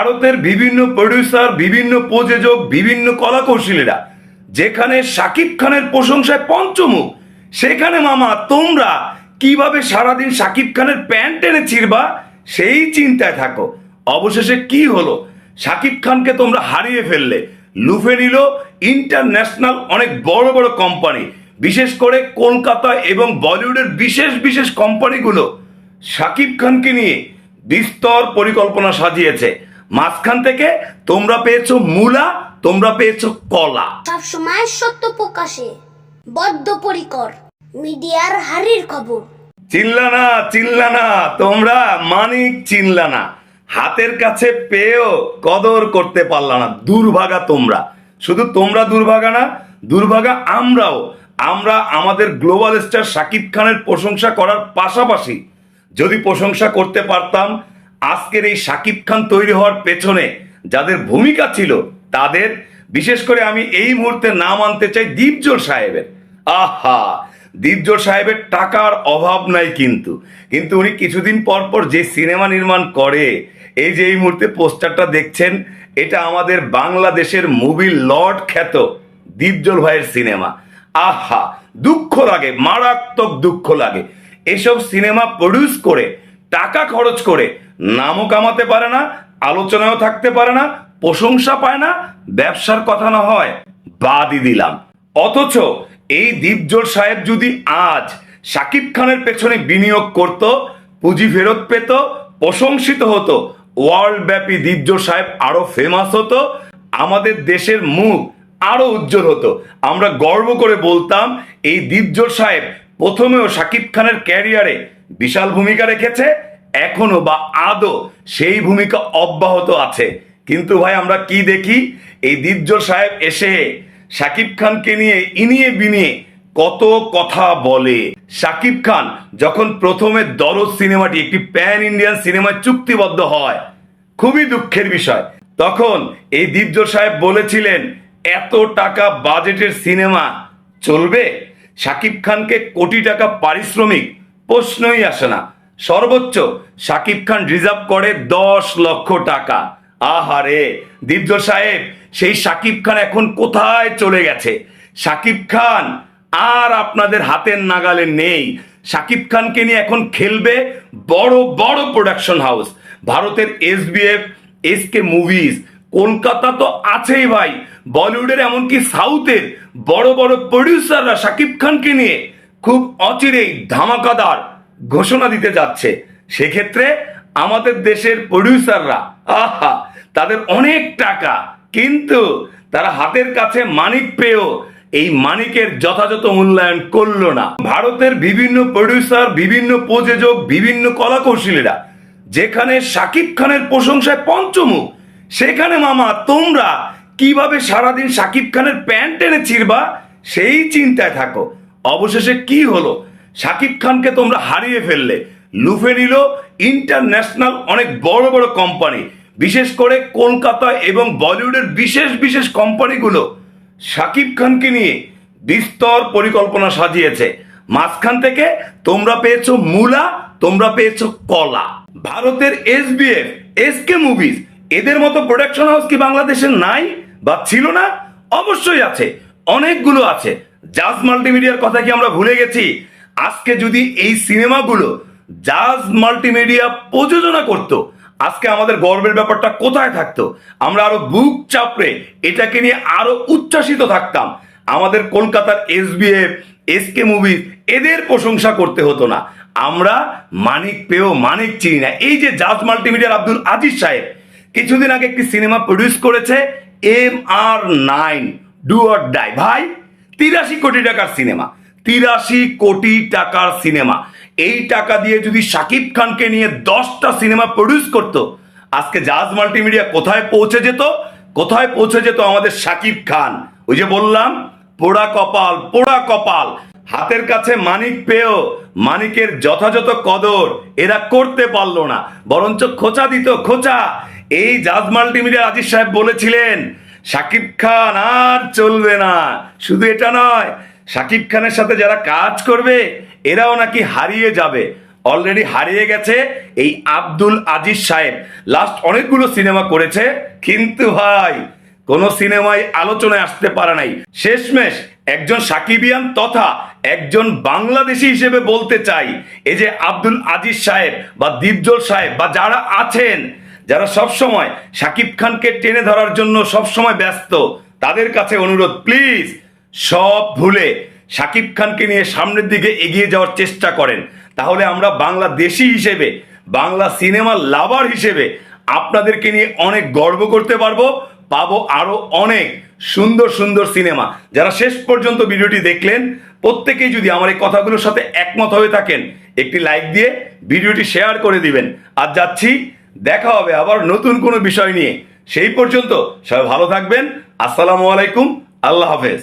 ভারতের বিভিন্ন প্রডিউসার বিভিন্ন প্রযোজক, বিভিন্ন কলাকৌশলীরা, যেখানে শাকিব খানের প্রশংসায় পঞ্চমুখ, সেখানে মামা, তোমরা কীভাবে সারাদিন শাকিব খানের প্যান্ট টেনে ছিড়বা, সেই চিন্তায় থাকো। অবশেষে কি হলো? শাকিব খানকে তোমরা হারিয়ে ফেললে, লুফে নিল ইন্টারন্যাশনাল অনেক বড় বড় কোম্পানি বিশেষ করে কলকাতা এবং বলিউডের বিশেষ বিশেষ কোম্পানিগুলো শাকিব খানকে নিয়ে বিস্তর পরিকল্পনা সাজিয়েছে। মাঝখান থেকে তোমরা পেয়েছ মূলা তোমরা পেয়েছ কলা। সবসময় সত্য প্রকাশে বদ্ধপরিকর মিডিয়ার হারির খবর। চিল্লানা চিল্লানা তোমরা মানিক চিল্লানা। হাতের কাছে পেয়েও কদর করতে পারলা না দুর্ভাগা তোমরা। শুধু তোমরা দুর্ভাগা না দুর্ভাগা আমরাও। আমরা আমাদের গ্লোবাল স্টার শাকিব খানের প্রশংসা করার পাশাপাশি যদি প্রশংসা করতে পারতাম আজকের এই শাকিব খান তৈরি হওয়ার পেছনে যাদের ভূমিকা ছিল, তাদের বিশেষ করে আমি এই মুহূর্তে নাম আনতে চাই দীপজোর সাহেবের। আহা! দীপজোর সাহেবের টাকার অভাব নাই কিন্তু। কিন্তু উনি কিছুদিন পর পর যে সিনেমা নির্মাণ করে, এই যে এই মুহূর্তে পোস্টারটা দেখছেন, এটা আমাদের বাংলাদেশের মুভি লর্ড খ্যাত দীপজল ভাইয়ের সিনেমা। আহা! দুঃখ লাগে, মারাত্মক দুঃখ লাগে। এসব সিনেমা প্রডিউস করে, টাকা খরচ করে নামও কামাতে পারে না, আলোচনায়ও থাকতে পারে না, প্রশংসা পায় না, ব্যবসার কথা না হয়, বাদই দিলাম। অথচ এই দীপজোর সাহেব যদি আজ শাকিব খানের পেছনে বিনিয়োগ করত, পুঁজি ফেরত পেত, প্রশংসিত হতো ওয়ার্ল্ড ব্যাপী দীপজোর সাহেব আরও ফেমাস হতো, আমাদের দেশের মুখ আরও উজ্জ্বল হতো। আমরা গর্ব করে বলতাম, এই দীপজোর সাহেব প্রথমেও শাকিব খানের ক্যারিয়ারে বিশাল ভূমিকা রেখেছে এখনও বা আদৌ সেই ভূমিকা অব্যাহত আছে। কিন্তু ভাই, আমরা কি দেখি? এই দীপজল সাহেব এসে শাকিব খানকে নিয়ে ইনিয়ে বিনিয়ে কত কথা বলে। শাকিব খান যখন প্রথমে দরদ সিনেমাটি, একটি প্যান ইন্ডিয়ান সিনেমায় চুক্তিবদ্ধ হয়, খুবই দুঃখের বিষয়। তখন এই দীপজল সাহেব বলেছিলেন, এত টাকা বাজেটের সিনেমা চলবে? শাকিব খানকে কোটি টাকা পারিশ্রমিক? প্রশ্নই আসে না। সর্বোচ্চ শাকিব খান রিজার্ভ করে দশ লক্ষ টাকা। আহারে দিব্য সাহেব, সেই শাকিব খান এখন কোথায় চলে গেছে? শাকিব খান আর আপনাদের হাতের নাগালে নেই। শাকিব খানকে নিয়ে এখন খেলবে বড় বড় প্রোডাকশন হাউস ভারতের এসবিএফ এসকে মুভিজ কলকাতা তো আছেই ভাই। বলিউডের এমনকি সাউথের বড় বড় প্রডিউসাররা শাকিব খানকে নিয়ে খুব অচিরেই ধামাকাদার ঘোষণা দিতে যাচ্ছে। সেক্ষেত্রে আমাদের দেশের প্রডিউসাররা আহা, তাদের অনেক টাকা, কিন্তু তারা হাতের কাছে মানিক পেয়েও এই মানিকের যথাযথ মূল্যায়ন করল না। ভারতের বিভিন্ন প্রডিউসার বিভিন্ন প্রযোজক, বিভিন্ন কলাকৌশলীরা, যেখানে শাকিব খানের প্রশংসায় পঞ্চমুখ, সেখানে মামা, তোমরা কীভাবে সারাদিন শাকিব খানের প্যান্ট টেনে ছিড়বা সেই চিন্তায় থাকো। অবশেষে কি হলো? শাকিব খানকে তোমরা হারিয়ে ফেললে। লুফে নিল ইন্টারন্যাশনাল অনেক বড় বড় কোম্পানি। বিশেষ করে কলকাতা এবং বলিউডের বিশেষ বিশেষ কোম্পানিগুলো শাকিব খানকে নিয়ে বিস্তর পরিকল্পনা সাজিয়েছে। মাঝখান থেকে তোমরা পেয়েছ মূলা, তোমরা পেয়েছ কলা। ভারতের এসবিএফ এসকে মুভিজ, এদের মতো প্রোডাকশন হাউস কি বাংলাদেশের নাই বা ছিল না? অবশ্যই আছে, অনেকগুলো আছে। জাজ মাল্টিমিডিয়ার কথা কি আমরা ভুলে গেছি? আজকে যদি এই সিনেমাগুলো জাজ মাল্টিমিডিয়া প্রযোজনা করত, আজকে আমাদের গর্বের ব্যাপারটা কোথায় থাকতো? আমরা আরও বুক চাপড়ে এটাকে নিয়ে আরও উচ্ছ্বাসিত থাকতাম। আমাদের কলকাতার এসবিএফ, এসকে মুভি এদের প্রশংসা করতে হতো না। আমরা মানিক পেয়েও মানিক চিনি না। এই যে জাজ মাল্টিমিডিয়ার আব্দুল আজিজ সাহেব, কিছুদিন আগে একটি সিনেমা প্রডিউস করেছে M R nine, do or die. ভাই, তিরাশি কোটি টাকার সিনেমা। তিরাশি কোটি টাকার সিনেমা। এই টাকা দিয়ে যদি শাকিব খানকে নিয়ে দশটা সিনেমা প্রডিউস করত, আজকে জাজ মাল্টিমিডিয়া কোথায় পৌঁছে যেত? কোথায় পৌঁছে যেত আমাদের শাকিব খান? ওই যে বললাম, পোড়া কপাল পোড়া কপাল। হাতের কাছে মানিক পেয়েও মানিকের যথাযথ কদর, এরা করতে পারল না। বরঞ্চ খোঁচা দিত, খোঁচা। এই জাজ মাল্টিমিডিয়া আজিজ সাহেব বলেছিলেন, শাকিব খান আর চলবে না। শুধু এটা নয় শাকিব খানের সাথে যারা কাজ করবে, এরাও নাকি হারিয়ে যাবে। অলরেডি হারিয়ে গেছে এই আব্দুল আজিজ সাহেব। লাস্ট অনেকগুলো সিনেমা করেছে, কিন্তু ভাই, কোন সিনেমায় আলোচনায় আসতে পারে নাই। শেষমেশ একজন সাকিবিয়ান তথা একজন বাংলাদেশি হিসেবে বলতে চাই, এই যে আব্দুল আজিজ সাহেব বা দীপজল সাহেব বা যারা আছেন, যারা সব সময় সাকিব খানকে টেনে ধরার জন্য সব সময় ব্যস্ত, তাদের কাছে অনুরোধ প্লিজ সব ভুলে সাকিব খানকে নিয়ে সামনের দিকে এগিয়ে যাওয়ার চেষ্টা করেন। তাহলে আমরা বাংলাদেশি হিসেবে, বাংলা সিনেমা লাভার হিসেবে আপনাদেরকে নিয়ে অনেক গর্ব করতে পারব, পাবো আরও অনেক সুন্দর সুন্দর সিনেমা। যারা শেষ পর্যন্ত ভিডিওটি দেখলেন, প্রত্যেকেই যদি আমার এই কথাগুলোর সাথে একমত হয়ে থাকেন, একটি লাইক দিয়ে ভিডিওটি শেয়ার করে দিবেন। আর যাচ্ছি, দেখা হবে আবার নতুন কোনো বিষয় নিয়ে। সেই পর্যন্ত সবাই ভালো থাকবেন। আসসালামু আলাইকুম, আল্লাহ হাফেজ।